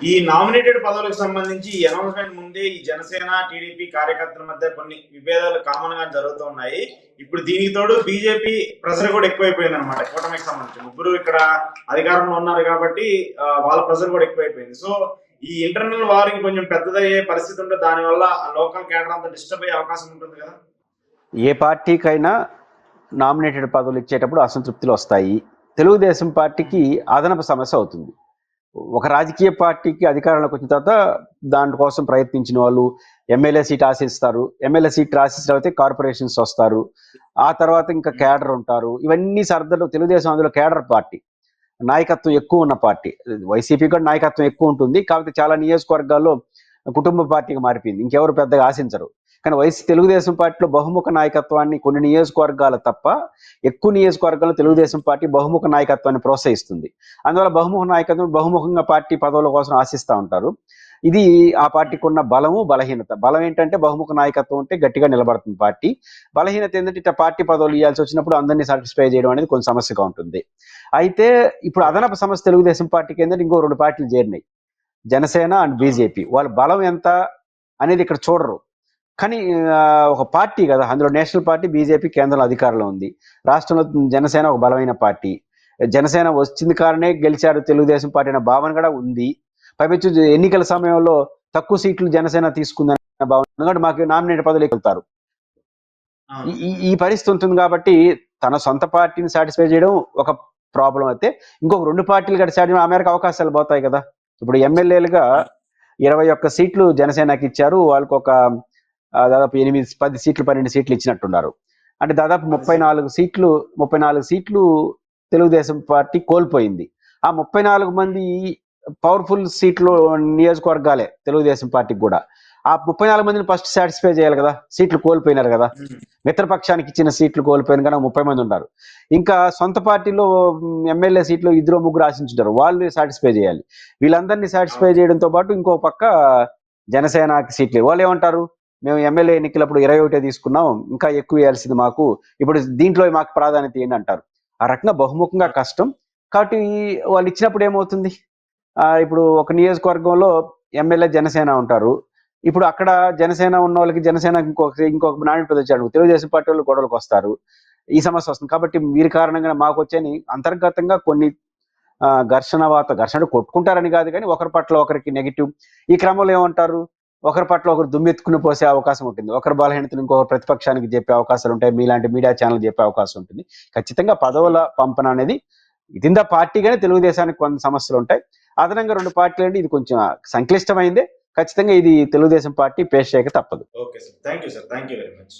ఈ నామినేటెడ్ పదవులకు సంబంధించి ఈ అనౌన్స్మెంట్ ముందే ఈ జనసేన టీడీపీ కార్యకర్తల మధ్య కొన్ని విభేదాలు కామన్గా జరుగుతున్నాయి ఇప్పుడు దీనికి తోడు బీజేపీ ప్రెషర్ కూడా ఎక్కువైపోయింది అనమాట కూటమికి సంబంధించి ముగ్గురు ఇక్కడ అధికారంలో ఉన్నారు కాబట్టి వాళ్ళ ప్రెషర్ కూడా ఎక్కువైపోయింది. సో ఈ ఇంటర్నల్ వారికి కొంచెం పెద్దదయ్యే పరిస్థితి ఉంటే దానివల్ల లోకల్ కేటర్ అంతా డిస్టర్బ్ అయ్యే అవకాశం ఉంటుంది కదా? ఏ పార్టీకైనా నామినేటెడ్ పదవులు ఇచ్చేటప్పుడు అసంతృప్తులు వస్తాయి. తెలుగుదేశం పార్టీకి అదనపు సమస్య అవుతుంది. ఒక రాజకీయ పార్టీకి అధికారంలోకి వచ్చిన తర్వాత దానికోసం ప్రయత్నించిన వాళ్ళు ఎమ్మెల్యే సీట్ ఆశిస్తారు. ఎమ్మెల్యే సీట్ ఆశించిన తర్వాత కార్పొరేషన్స్ వస్తారు. ఆ తర్వాత ఇంకా కేడర్ ఉంటారు. ఇవన్నీ సర్దలు తెలుగుదేశం అందులో కేడర్ పార్టీ. నాయకత్వం ఎక్కువ ఉన్న పార్టీ. వైసీపీ కూడా నాయకత్వం ఎక్కువ ఉంటుంది. కాకపోతే చాలా నియోజకవర్గాల్లో కుటుంబ పార్టీగా మారిపోయింది. ఇంకెవరు పెద్దగా ఆశించరు. కానీ వైఎస్ తెలుగుదేశం పార్టీలో బహుముఖ నాయకత్వాన్ని కొన్ని నియోజకవర్గాలు తప్ప ఎక్కువ నియోజకవర్గాల్లో తెలుగుదేశం పార్టీ బహుముఖ నాయకత్వాన్ని ప్రోత్సహిస్తుంది. అందువల్ల బహుముఖ నాయకత్వం బహుముఖంగా పార్టీ పదవుల కోసం ఆశిస్తూ ఉంటారు. ఇది ఆ పార్టీకి ఉన్న బలము బలహీనత. బలం ఏంటంటే బహుముఖ నాయకత్వం ఉంటే గట్టిగా నిలబడుతుంది పార్టీ. బలహీనత ఏంటంటే ఇట్లా పార్టీ పదవులు ఇవ్వాల్సి వచ్చినప్పుడు అందరినీ సాటిస్ఫై చేయడం అనేది కొంచెం సమస్యగా ఉంటుంది. అయితే ఇప్పుడు అదనపు సమస్య తెలుగుదేశం పార్టీకి ఏంటంటే ఇంకో రెండు పార్టీలు చేరినాయి. Janasena and BJP. వాళ్ళ బలం ఎంత అనేది ఇక్కడ చూడరు. కానీ ఒక పార్టీ కదా అందులో నేషనల్ పార్టీ బీజేపీ కేంద్రంలో అధికారంలో ఉంది. రాష్ట్రంలో జనసేన ఒక బలమైన పార్టీ. జనసేన వచ్చింది కారణే గెలిచారు తెలుగుదేశం పార్టీ అనే భావన కూడా ఉంది. పైపెచ్చు ఎన్నికల సమయంలో తక్కువ సీట్లు జనసేన తీసుకుందన్న భావన ఎందుకంటే మాకు నామినేట్ పదవులు వెళ్తారు. ఈ- పరిస్థితి ఉంటుంది కాబట్టి తన సొంత పార్టీని సాటిస్ఫై చేయడం ఒక ప్రాబ్లం అయితే ఇంకొక రెండు పార్టీలు కూడా సాటి ఆ మేరకు అవకాశాలు పోతాయి కదా. ఇప్పుడు ఎమ్మెల్యేలుగా ఇరవై ఒక్క సీట్లు జనసేనకి ఇచ్చారు. వాళ్ళకి ఒక దాదాపు ఎనిమిది పది సీట్లు పన్నెండు సీట్లు ఇచ్చినట్టున్నారు. అంటే దాదాపు ముప్పై నాలుగు సీట్లు ముప్పై నాలుగు సీట్లు తెలుగుదేశం పార్టీ కోల్పోయింది. ఆ ముప్పై నాలుగు మంది పవర్ఫుల్ సీట్లు నియోజకవర్గాలే తెలుగుదేశం పార్టీకి కూడా. ఆ ముప్పై నాలుగు మందిని ఫస్ట్ సాటిస్ఫై చేయాలి కదా సీట్లు కోల్పోయినారు కదా. మిత్రపక్షానికి ఇచ్చిన సీట్లు కోల్పోయిన కనుక ముప్పై మంది ఉన్నారు. ఇంకా సొంత పార్టీలో ఎమ్మెల్యే సీట్లు ఇద్దరు ముగ్గురు ఆశించుంటారు. వాళ్ళు సాటిస్ఫై చేయాలి. వీళ్ళందరినీ సాటిస్ఫై చేయడంతో పాటు ఇంకో పక్క జనసేనకి సీట్లు. వాళ్ళు ఏమంటారు? మేము ఎమ్మెల్యే ఎన్నికలప్పుడు ఇరవై ఒకటే తీసుకున్నాం ఇంకా ఎక్కువ వేయాల్సింది మాకు. ఇప్పుడు దీంట్లో మాకు ప్రాధాన్యత ఏంటి అంటారు ఆ రకంగా బహుముఖంగా కష్టం. కాబట్టి వాళ్ళు ఇచ్చినప్పుడు ఏమవుతుంది? ఆ, ఇప్పుడు ఒక నియోజకవర్గంలో ఎమ్మెల్యే జనసేన ఉంటారు. ఇప్పుడు అక్కడ జనసేన ఉన్న వాళ్ళకి జనసేన ఇంకొక ఇంకొక నాయుడు పదవి వచ్చాడు తెలుగుదేశం పార్టీ వాళ్ళు గొడవలకు వస్తారు. ఈ సమస్య వస్తుంది. కాబట్టి వీరి కారణంగా మాకు వచ్చని అంతర్గతంగా కొన్ని ఆ, ఘర్షణ వాత ఘర్షణ కొట్టుకుంటారని కాదు కానీ ఒకరి పట్ల ఒకరికి నెగిటివ్. ఈ క్రమంలో ఏమంటారు? ఒకరి పట్ల ఒకరు దుమ్మెత్తుకుని పోసే అవకాశం ఉంటుంది. ఒకరి బలహీనతను ఇంకొకరు ప్రతిపక్షానికి చెప్పే అవకాశాలు ఉంటాయి. మీలాంటి మీడియా ఛానల్ చెప్పే అవకాశం ఉంటుంది. ఖచ్చితంగా పదవుల పంపన అనేది ఇదింద పార్టీగానే తెలుగుదేశానికి కొన్ని సమస్యలు ఉంటాయి. అదనంగా రెండు పార్టీలు అంటే ఇది కొంచెం సంక్లిష్టమైందే. ఖచ్చితంగా ఇది తెలుగుదేశం పార్టీ పేష్ చేయక తప్పదు. Okay sir. Thank you sir. Thank you very much.